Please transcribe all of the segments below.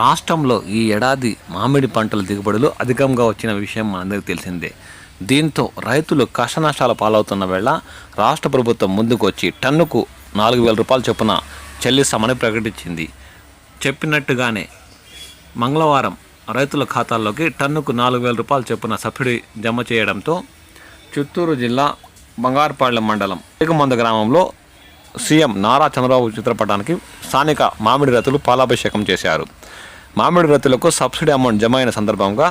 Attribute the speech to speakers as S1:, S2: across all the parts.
S1: రాష్ట్రంలో ఈ ఏడాది మామిడి పంటల దిగుబడులు అధికంగా వచ్చిన విషయం మనందరికీ తెలిసిందే. దీంతో రైతులు కష్టనష్టాల పాలవుతున్న వేళ రాష్ట్ర ప్రభుత్వం ముందుకు వచ్చి టన్నుకు నాలుగు వేల రూపాయలు చొప్పున చెల్లిస్తామని ప్రకటించింది. చెప్పినట్టుగానే మంగళవారం రైతుల ఖాతాల్లోకి టన్నుకు నాలుగు వేల రూపాయల చొప్పున సబ్సిడీ జమ చేయడంతో చిత్తూరు జిల్లా బంగారుపాళ్ళెం మండలం ఏకమంద గ్రామంలో సీఎం నారా చంద్రబాబు చిత్రపటానికి స్థానిక మామిడి రతులు పాలాభిషేకం చేశారు. మామిడి రతులకు సబ్సిడీ అమౌంట్ జమ అయిన సందర్భంగా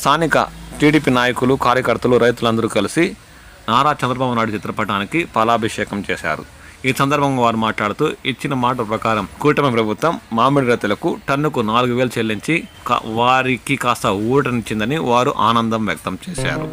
S1: స్థానిక టీడీపీ నాయకులు కార్యకర్తలు రైతులందరూ కలిసి నారా చంద్రబాబు నాయుడు చిత్రపటానికి పాలాభిషేకం చేశారు. ఈ సందర్భంగా వారు మాట్లాడుతూ ఇచ్చిన మాట ప్రకారం కూటమి ప్రభుత్వం మామిడి రైతులకు టన్నుకు నాలుగు వేలు చెల్లించి వారికి కాస్త ఊటనిచ్చిందని వారు ఆనందం వ్యక్తం చేశారు.